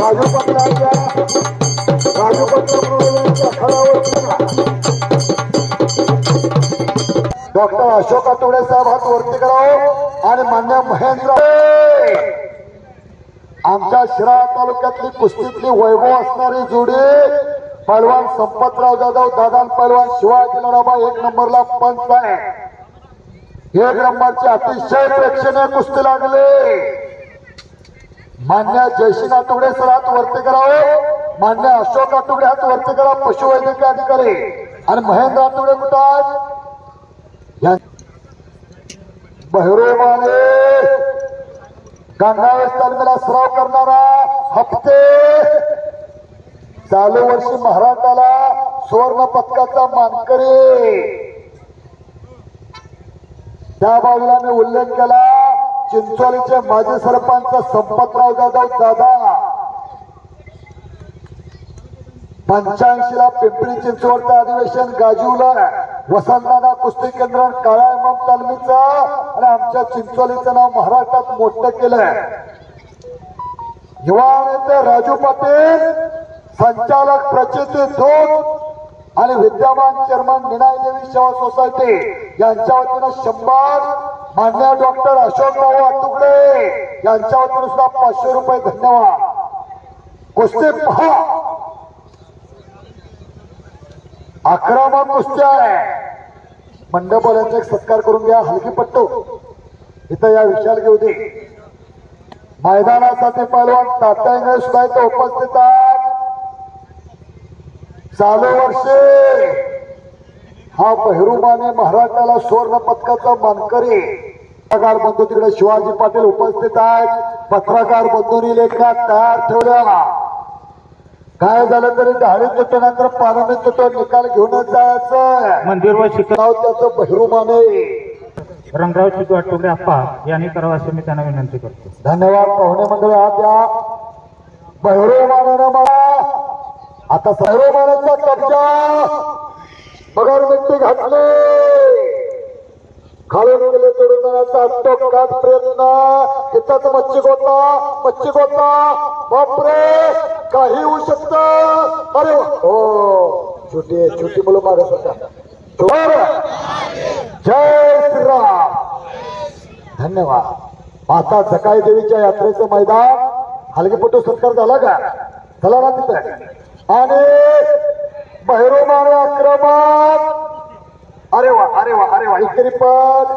Raju Raju Raju doctor Ashok Athawade साहेब हात वरती करावं हो. आणि मान्य महेंद्र आमच्या शिराळा तालुक्यातली कुस्तीतली वैभव असणारी जोडी पैलवान संपतराव जाधव दादा पैलवान शिवाजी लढाबा एक नंबरला पंच आहे. एक नंबरची अतिशय प्रेक्षणीय कुस्ती लागली. मान्य जयसिंग आठवडे सर हात वरती करावं हो. मान्य अशोक आठवडे हात वरती करा पशुवैद्यकीय अधिकारी. आणि महेंद्र आठवडे कुठं आहेत या- बहिरोमाने गंगावेश सराव करणारा हप्ते. चालू वर्षी महाराष्ट्राला सुवर्ण पदकाचा मानकरी. त्या बाजूला मी उल्लेख केला. चिंचोलीचे माजी सरपंच संपतराव जाधव दादा. पंच्याऐंशी ला पिंपरी चिंचवडचं अधिवेशन गाजवलं. वसंतदादा कुस्ती केंद्र काळ्या इमाम तालमीचं आणि आमच्या चिंचोलीचं नाव महाराष्ट्रात मोठं केलं युवा नेते राजू पाटील संचालक प्रचिती धोत आणि विद्यमान चेअरमन निनाय देवी सेवा सोसायटी यांच्या वतीनं शंभर मान्य डॉक्टर अशोक भाऊ अटुकडे यांच्या वतीनं सुद्धा पाचशे रुपये धन्यवाद. कुस्ती पहा. आक्रमक कुस्ती आहे. मंडपवाल्यांचा एक सत्कार करून घ्या हलकी पट्टू. इथं या विशाल घेऊ दे. मैदानासाठी पैलवान तात्या इंग्रज सुद्धा इथं उपस्थित आहेत. चालू वर्षी. हा बहिरुमाने महाराष्ट्राला सुवर्ण पदकाचा मानकरी. पत्रकार बंधू तिकडे शिवाजी पाटील उपस्थित आहेत. पत्रकार बंधूंनी लेखा तयार ठेवल्या. काय झालं तरी दहावीत येतो नंतर पारंबीत येतो निकाल घेऊनच जायचं. मंदिर व शिखर नाव त्याचं बहिरुमाने रंगराव चितू आठवडे आप्पा यांनी करावं असे मी त्यांना विनंती करतो. धन्यवाद पाहुणे मंडळी आहात या बहिरोमानानं मला आता बहिरोमानाचा कब्जा. पगार व्यक्ती घातले. खालून गेले तोडून टोकात प्रयत्न. तिथंच मच्छी गोता मच्छी गोता. बापरे काही होऊ शकत. अरे हो छोटी छोटी मुलं मागत होता जय श्रीराम. धन्यवाद. माता सकाळी देवीच्या यात्रेचं मैदान. हलगीपट्टू सत्कार झाला का? चला ना तिथं. आणि बहिरोमाने आक्रमण अरे वा अरे वा अरे वा इकडे पण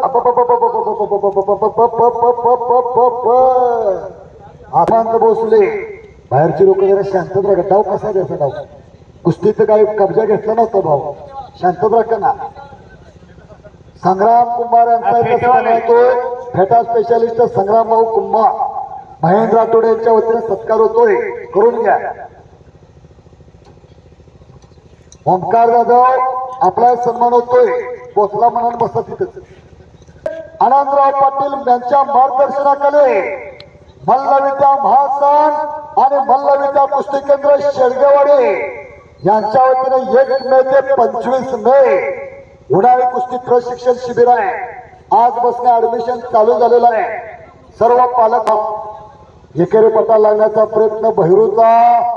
आपण बसले बाहेरची लोक जरा शांतत राखा डाव कसा द्यायचा डाव कुस्तीचं काही कब्जा घेतला नव्हता भाऊ शांतत राखा ना संग्राम कुंभार यांचा फेटा स्पेशालिस्ट संग्राम भाऊ कुंभार महेंद्र आठवडे यांच्या वतीने सत्कार होतोय करून घ्या ओंकार जाधव आपला सन्मान होतोय. पोचला म्हणून बसत तिथेच. आनंदराव पाटील यांच्या मार्गदर्शनाखाली मल्लविद्या महासन आणि मल्लविद्या कुस्ती केंद्र शेडगेवाडी यांच्या वतीने एक मे ते पंचवीस मे उन्हाळी कुस्ती प्रशिक्षण शिबिर आहे. आज बसणे ऍडमिशन चालू झालेलं आहे. सर्व पालक एकेरी पटा लागण्याचा प्रयत्न बहिरूचा.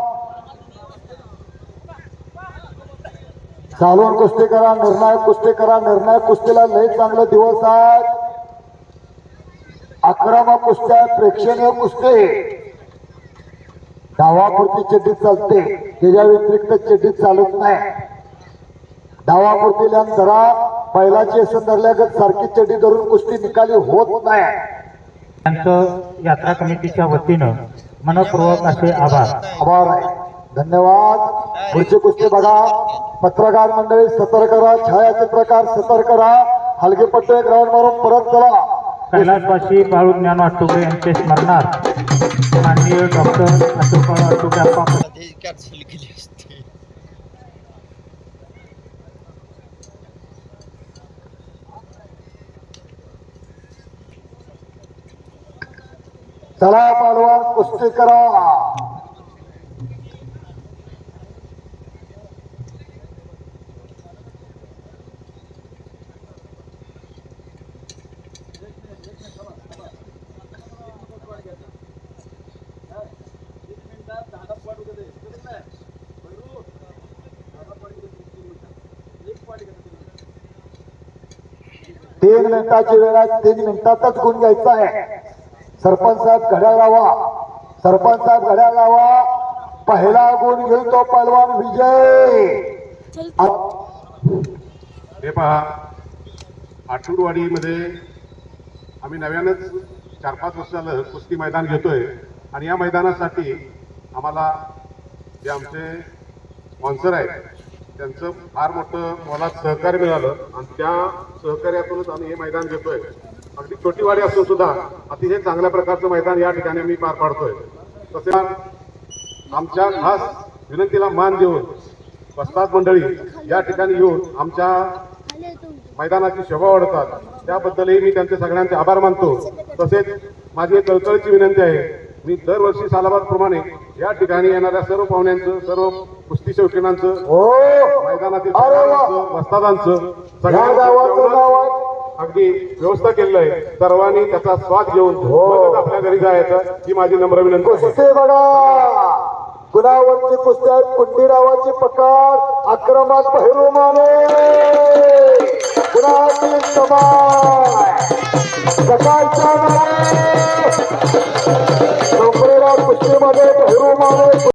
चालून कुस्ती करा निर्णायक कुस्ती करा निर्णायक कुस्तीला लय चांगले दिवस आहेत. आक्रमक कुस्त्या प्रेक्षणीय कुस्ती. डावापुरती चड्डी चालते. त्याच्या व्यतिरिक्त चड्डी चालत नाही. डावापुरती लॅन जरा बैलाची असं धरल्यागत सारखी चड्डी धरून कुस्ती निकाली होत नाही. त्यांचं यात्रा कमिटीच्या वतीनं मनपूर्वक असे आभार. आभार आहे. धन्यवाद. पुढची कुस्ती बघा. पत्रकार मंडळी सतर्क करा छायाचित्रकार सतर्क करा हलगे पट्टे ग्राउंड मारून परत चला. कैलासवासी बाळू ज्ञान आठवडे यांचे स्मरणार्थ माननीय डॉक्टर अशोक आठवडे आप्पा ते कॅन्सल केली असते चला पालवान कुस्ती करा. तीन मिनिटाची वेळ आहे. तीन मिनिटातच गुण घ्यायचा आहे. सरपंच साहेब घड्या लावा. सरपंच साहेब घड्या लावा. पहिला गुण घेतो पलवान विजय. हे पहा आठवडवाडीमध्ये आम्ही नव्यानंच चार पाच वर्ष झालं कुस्ती मैदान घेतोय. आणि या मैदानासाठी आम्हाला जे आमचे स्पॉन्सर आहेत त्यांचं फार मोठं मला सहकार्य मिळालं. आणि त्या सहकार्यातूनच आम्ही हे मैदान घेतोय. अगदी छोटी वाडी असून सुद्धा अतिशय चांगल्या प्रकारचं मैदान या ठिकाणी आम्ही पार पाडतोय. तसेच आमच्या खास विनंतीला मान देऊन वस्ताद मंडळी या ठिकाणी येऊन आमच्या मैदानाची शोभा वाढवतात त्याबद्दलही मी त्यांचे सगळ्यांचे आभार मानतो. तसेच माझी एक कळकळीची विनंती आहे मी दरवर्षी सालाबाद प्रमाणे या ठिकाणी येणाऱ्या सर्व पाहुण्यांचं सर्व कुस्ती शौकीनांचं हो! मैदानातील वस्तादांचं अगदी व्यवस्था केलेलं आहे. सर्वांनी त्याचा स्वाद घेऊन हो. आपल्या घरी जायचं ही माझी नम्र विनंती गुणावरची कुस्त्या कुंडीरावाची पकार आक्रमक पहिरुमाने गुणाची समाज सकाळच्या नावे नोकरीला कुस्तीमध्ये पहिरू